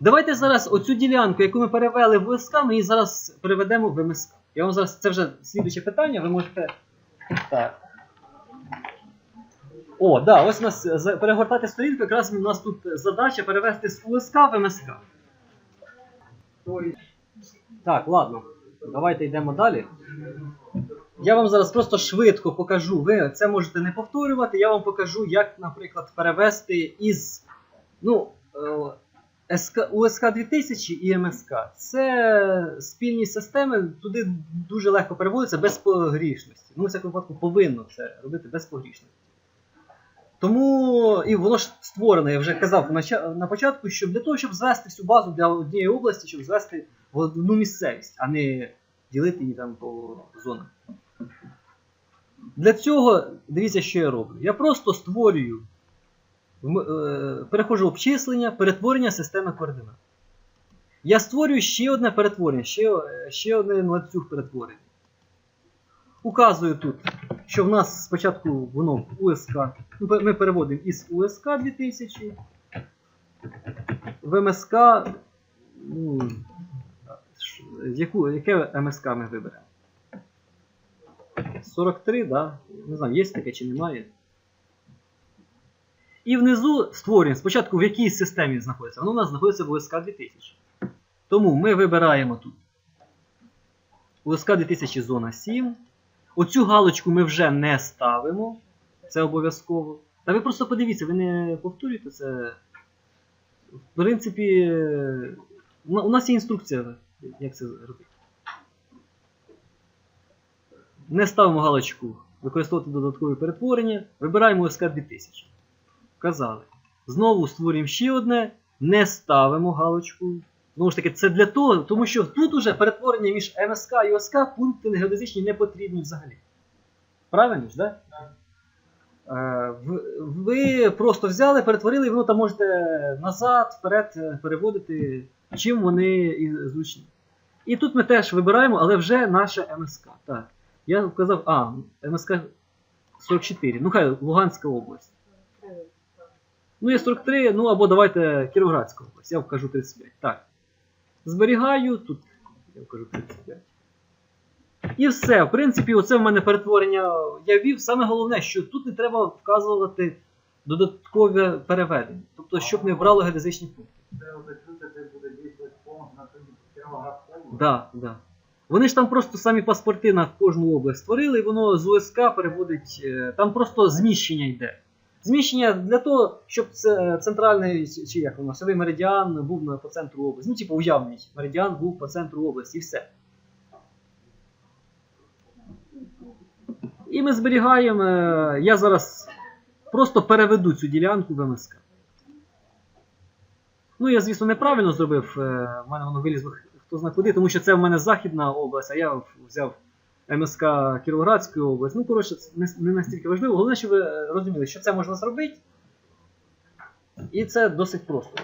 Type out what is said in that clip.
Давайте зараз оцю ділянку, яку ми перевели в ОСК, ми її зараз переведемо в МСК. Я вам зараз це вже слідуюче питання, ви можете. Так. О, да, ось у нас е, перегортати сторінку, якраз у нас тут задача перевести з УСК в МСК. Так, ладно. Давайте йдемо далі. Я вам зараз просто швидко покажу. Ви це можете не повторювати. Я вам покажу, як, наприклад, перевести із ну, е, УСК 2000 і МСК. Це спільні системи, туди дуже легко переводиться без погрішності. Ну, в всякому випадку повинно це робити без погрішності. Тому і воно ж створене, я вже казав на, початку, що для того, щоб звести всю базу для однієї області, щоб звести в одну місцевість, а не ділити її там по зонах. Для цього дивіться, що я роблю. Я просто створюю, е, переходжу в обчислення, перетворення системи координат. Я створюю ще одне перетворення, ще, ще один ланцюг перетворення. Указую тут, що в нас спочатку воно УСК. ну, Ми переводимо із УСК 2000 в МСК. Ну, яку, яке МСК ми виберемо? 43, да? Не знаю, є таке чи немає. І внизу створюємо спочатку в якій системі знаходиться. Воно у нас знаходиться в УСК 2000. Тому ми вибираємо тут УСК 2000 зона 7. Оцю галочку ми вже не ставимо. Це обов'язково. Та ви просто подивіться, ви не повторюєте це. В принципі, у нас є інструкція, як це робити. Не ставимо галочку використовувати додаткові перетворення. Вибираємо ОСК 2000. Вказали. Знову створюємо ще одне. Не ставимо галочку. Знову ж таки, це для того, тому що тут уже перетворення між МСК і ОСК пункти геодезичні не потрібні взагалі. Правильно ж, так? Да? Е, Ви просто взяли, перетворили, і воно там можете назад, вперед е, переводити, чим вони і зручні. І тут ми теж вибираємо, але вже наше МСК. Так. Я вказав, а, МСК 44. Ну хай Луганська область. Ну, є 43, ну або давайте Кіровоградська область. Я вкажу 35. Так. Зберігаю, тут я вкажу 35. І все. В принципі, оце в мене перетворення я вів. Саме головне, що тут не треба вказувати додаткове переведення. Тобто, щоб не брало геодезичні пункти. Це буде Кіровоградську. Да, да. Вони ж там просто самі паспорти на кожну область створили, і воно з УСК переводить. е, Там просто зміщення йде. Зміщення для того, щоб це центральний чи- як воно, сьовий меридіан був по центру області. Ну, типу, уявний меридіан був по центру області і все. І ми зберігаємо. е, Я зараз просто переведу цю ділянку в МСК. Ну, я, звісно, неправильно зробив. е, В мене воно вилізло хто знає куди, тому що це в мене Західна область, а я взяв МСК Кіровоградської області. Ну, коротше, це не, настільки важливо. Головне, щоб ви е, розуміли, що це можна зробити. І це досить просто.